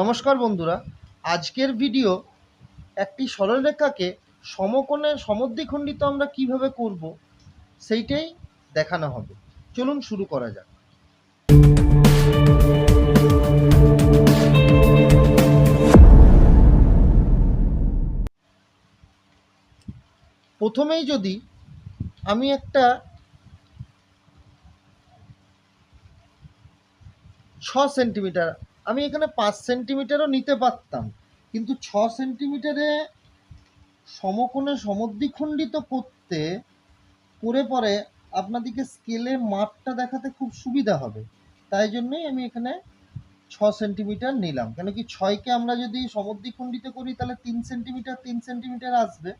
নমস্কার বন্ধুরা, আজকের ভিডিও একটি সরলরেখাকে সমকোণে সমদ্বিখণ্ডিত আমরা কীভাবে করব, সেইটাই দেখানো হবে। চলুন শুরু করা যাক। প্রথমেই যদি আমি একটা ছ সেন্টিমিটার আমি এখানে পাঁচ সেন্টিমিটারও নিতে পারতাম, কিন্তু ছ সেন্টিমিটারে সমকোণে সমদ্বিখণ্ডিত করতে, করে পরে আপনাদেরকে স্কেলে মাপটা দেখাতে খুব সুবিধা হবে। তাই জন্যই আমি এখানে ছ সেন্টিমিটার নিলাম। কেন কি ছয়কে আমরা যদি সমদ্বিখণ্ডিত করি, তাহলে তিন সেন্টিমিটার তিন সেন্টিমিটার আসবে।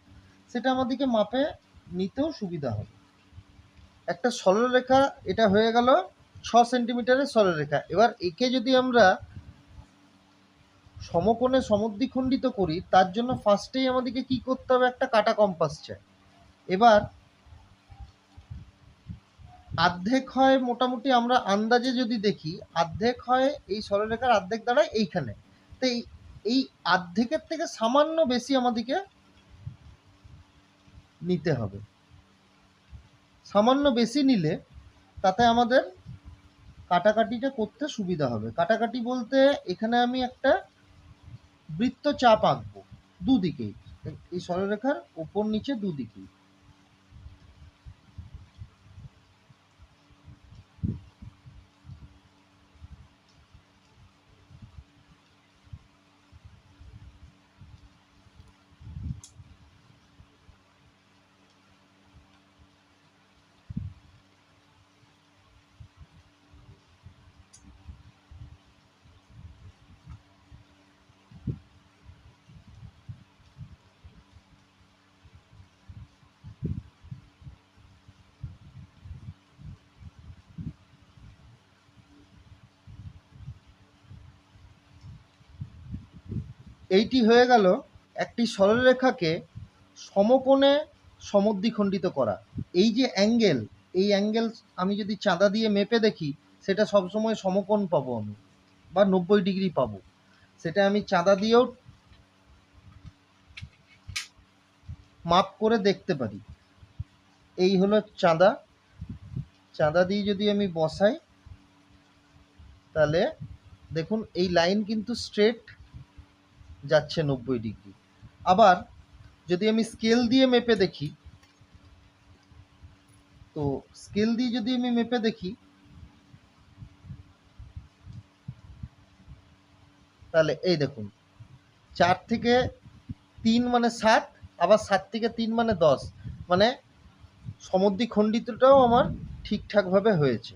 সেটা আমাদেরকে মাপে নিতেও সুবিধা হবে। একটা সরলরেখা, এটা হয়ে গেল ছ সেন্টিমিটারের সরলরেখা। এবার একে যদি আমরা সমকোণে সমদ্বিখণ্ডিত করি, তার জন্য ফার্স্টেই আমাদেরকে কি করতে হবে? একটা কাটা কম্পাস চাই। এবার আর্ধেক হয় মোটামুটি আমরা আন্দাজে যদি দেখি আর্ধেক হয় এই সরলরেখার আর্ধেক দাঁড়ায় এইখানে। তো এই আর্ধেকের থেকে সামান্য বেশি আমাদেরকে নিতে হবে। সামান্য বেশি নিলে তাতে আমাদের কাটাকাটিটা করতে সুবিধা হবে। কাটাকাটি বলতে এখানে আমি একটা বৃত্ত চাপ আঁকবো দুদিকেই। এই সরলরেখার উপর নিচে দুদিকেই। এইটি হয়ে গেল একটি সরলরেখাকে সমকোণে সমদ্বিখণ্ডিত করা। এই যে অ্যাঙ্গেল, এই অ্যাঙ্গেল আমি যদি চাঁদা দিয়ে মেপে দেখি, সেটা সবসময় সমকোণ পাবো আমি, বা নব্বই ডিগ্রি পাবো। সেটা আমি চাঁদা দিয়েও মাপ করে দেখতে পারি। এই হলো চাঁদা। চাঁদা দিয়ে যদি আমি বসাই, তাহলে দেখুন, এই লাইন কিন্তু স্ট্রেট যাচ্ছে নব্বই ডিগ্রি। আবার যদি আমি স্কেল দিয়ে মেপে দেখি, তো স্কেল দিয়ে যদি আমি মেপে দেখি, তাহলে এই দেখুন, চার থেকে তিন মানে সাত, আবার সাত থেকে তিন মানে দশ মানে সমদ্বিখণ্ডিতটাও আমার ঠিকঠাকভাবে হয়েছে।